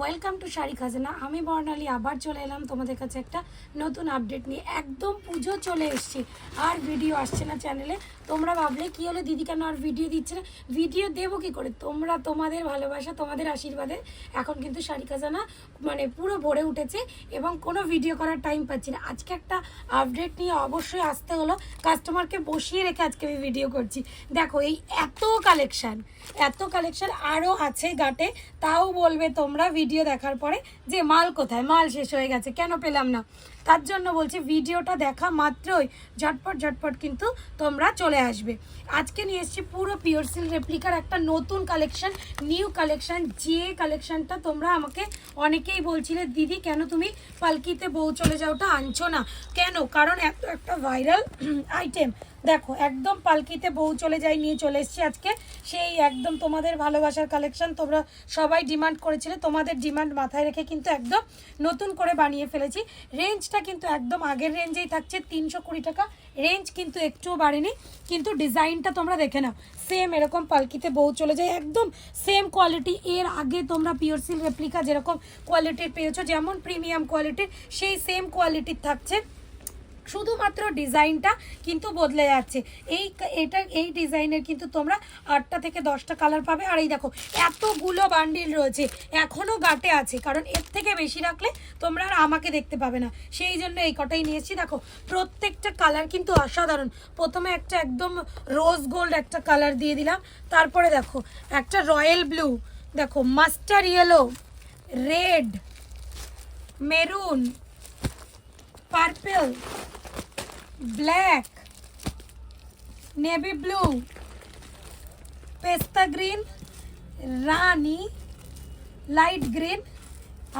Welcome to sari খাজানা আমি বর্ণালী, আবার চলে এলাম তোমাদের কাছে একটা নতুন আপডেট নিয়ে। একদম পুজো চলে এসছে, আর ভিডিও আসছে না চ্যানেলে তোমরা ভাবলে কি হলো, দিদি কেন আর ভিডিও দিচ্ছে না? ভিডিও দেবো কি করে? তোমরা তোমাদের ভালোবাসা, তোমাদের আশীর্বাদে এখন কিন্তু শাড়ি খাজানা মানে পুরো ভরে উঠেছে এবং কোনো ভিডিও করার টাইম পাচ্ছি না। আজকে একটা আপডেট নিয়ে অবশ্যই আসতে হলো। কাস্টমারকে বসিয়ে রেখে আজকে আমি ভিডিও করছি। দেখো, এই এত কালেকশন এত কালেকশন আরও আছে গাটে তাও বলবে তোমরা ভিডিও দেখার পরে যে মাল কোথায়? মাল শেষ হয়ে গেছে, কেন পেলাম না? তার জন্য বলছি ভিডিওটা দেখা মাত্রই। ঝটপট ঝটপট কিন্তু তোমরা চলে আসবে। আজকে নিয়ে এসেছি পুরো পিওর সিল রেপ্লিকার একটা নতুন কালেকশন নিউ কালেকশন যে কালেকশনটা তোমরা আমাকে অনেকেই বলছিলে, দিদি, কেন তুমি পালকিতে বউ চলে যাওটা আনছো না? কেন? কারণ এত একটা ভাইরাল আইটেম দেখো, একদম পালকিতে বউ চলে যাই নিয়ে চলে এসেছি আজকে। সেই একদম তোমাদের ভালোবাসার কালেকশন তোমরা সবাই ডিমান্ড করেছিলে। তোমাদের ডিমান্ড মাথায় রেখে কিন্তু একদম নতুন করে বানিয়ে ফেলেছি। রেঞ্জটা কিন্তু একদম আগের রেঞ্জেই থাকছে, তিনশো কুড়ি টাকা। রেঞ্জ কিন্তু একটুও বাড়েনি, কিন্তু ডিজাইনটা তোমরা দেখে নাও। সেম এরকম পালকিতে বউ চলে যায়, একদম সেম কোয়ালিটি এর আগে তোমরা পিওর সিল রেপ্লিকা যেরকম কোয়ালিটির পেয়েছ, যেমন প্রিমিয়াম কোয়ালিটির সেই সেম কোয়ালিটির থাকছে। শুধুমাত্র ডিজাইনটা কিন্তু বদলে যাচ্ছে। এই এটা, এই ডিজাইনের কিন্তু তোমরা আটটা থেকে দশটা কালার পাবে। আর এই দেখো, এতগুলো বান্ডিল রয়েছে এখনও গাটে আছে, কারণ এর থেকে বেশি রাখলে তোমরা আর আমাকে দেখতে পাবে না। সেই জন্য এই কটাই নিয়েছি দেখো, প্রত্যেকটা কালার কিন্তু অসাধারণ। প্রথমে একটা একদম রোজ গোল্ড একটা কালার দিয়ে দিলাম। তারপরে দেখো, একটা রয়্যাল ব্লু দেখো master yellow red maroon purple black navy blue পেস্তা গ্রিন রানি লাইট গ্রিন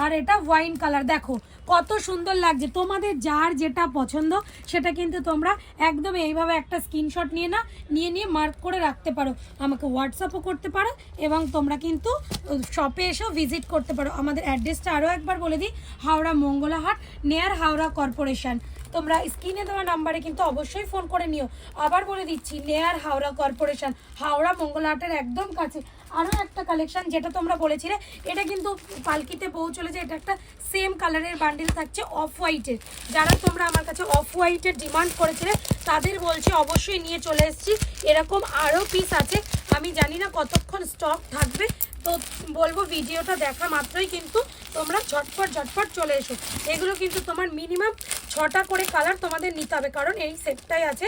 আর এটা ওয়াইন কালার দেখো, কত সুন্দর লাগছে। তোমাদের যার যেটা পছন্দ, সেটা কিন্তু তোমরা একদম এইভাবে একটা স্ক্রিনশট নিয়ে না নিয়ে নিয়ে মার্ক করে রাখতে পারো। আমাকে হোয়াটসঅ্যাপও করতে পারো এবং তোমরা কিন্তু শপে এসেও ভিজিট করতে পারো। আমাদের অ্যাড্রেসটা আরও একবার বলে দিই, হাওড়া মঙ্গলাহাট নেয়ার হাওড়া কর্পোরেশন তোমরা স্ক্রিনে দেওয়া নাম্বারে কিন্তু অবশ্যই ফোন করে নিও। আবার বলে দিচ্ছি, নেয়ার হাওড়া কর্পোরেশন, হাওড়া মঙ্গলহাটের একদম কাছে। আরও একটা কালেকশন যেটা তোমরা বলেছিলে, এটা কিন্তু পালকিতে বউ চলে যায় এটা একটা সেম কালারের বান্ডিল থাকছে অফ হোয়াইটের যারা তোমরা আমার কাছে অফ হোয়াইটের ডিমান্ড করেছিলে, তাদের বলছি অবশ্যই নিয়ে চলে এসেছি। এরকম আরও পিস আছে, আমি জানি না কতক্ষণ স্টক থাকবে তো বলব ভিডিওটা দেখা মাত্রই কিন্তু তোমরা ঝটপট ঝটপট চলে এসো। এগুলো কিন্তু তোমার মিনিমাম ছটা করে কালার তোমাদের নিতে হবে। কারণ এই সেটটাই আছে।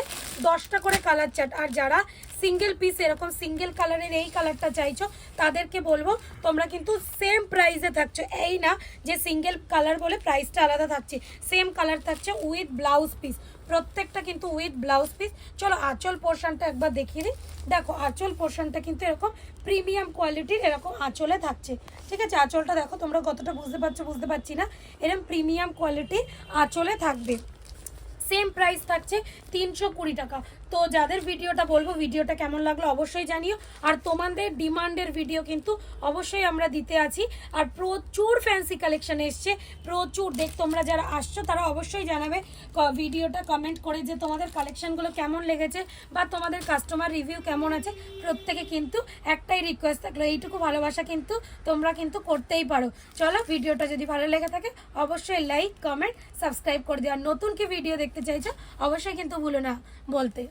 দশটা করে কালার চার্ট আর যারা সিঙ্গেল পিস এরকম সিঙ্গেল কালারের এই কালারটা চাইছো, তাদেরকে বলব, তোমরা কিন্তু সেম প্রাইসে থাকছো। এই না যে সিঙ্গেল কালার বলে প্রাইসটা আলাদা থাকছে। সেম কালার থাকছে উইথ ব্লাউজ পিস প্রত্যেকটা কিন্তু উইথ ব্লাউজ পিস চলো আঁচল পোর্শনটা একবার দেখিয়ে দিই। দেখো, আঁচল পোর্শনটা কিন্তু এরকম প্রিমিয়াম কোয়ালিটির এরকম আঁচলে থাকছে। ঠিক আছে? আঁচলটা দেখো, তোমরা কতটা বুঝতে পারছ, বুঝতে পারছি না? এরকম প্রিমিয়াম কোয়ালিটির আঁচলে থাকবে। সেম প্রাইস থাকছে তিনশো কুড়ি টাকা। তো যাদের ভিডিওটা বলব, ভিডিওটা কেমন লাগল অবশ্যই জানিও। আর তোমাদের ডিমান্ডের ভিডিও কিন্তু অবশ্যই আমরা দিতে আছি। আর প্রচুর ফ্যান্সি কালেকশন এসছে, প্রচুর। দেখ, তোমরা যারা আসছো, তারা অবশ্যই জানাবে ভিডিওটা কমেন্ট করে যে তোমাদের কালেকশনগুলো কেমন লেগেছে বা তোমাদের কাস্টমার রিভিউ কেমন আছে। প্রত্যেকে কিন্তু একটাই রিকোয়েস্ট থাকল, এইটুকু ভালোবাসা কিন্তু তোমরা কিন্তু করতেই পারো। চলো, ভিডিওটা যদি ভালো লেগে থাকে, অবশ্যই লাইক কমেন্ট সাবস্ক্রাইব করে দিও। আর নতুন কি ভিডিও দেখতে চাইছো, অবশ্যই কিন্তু ভুলো না বলতে।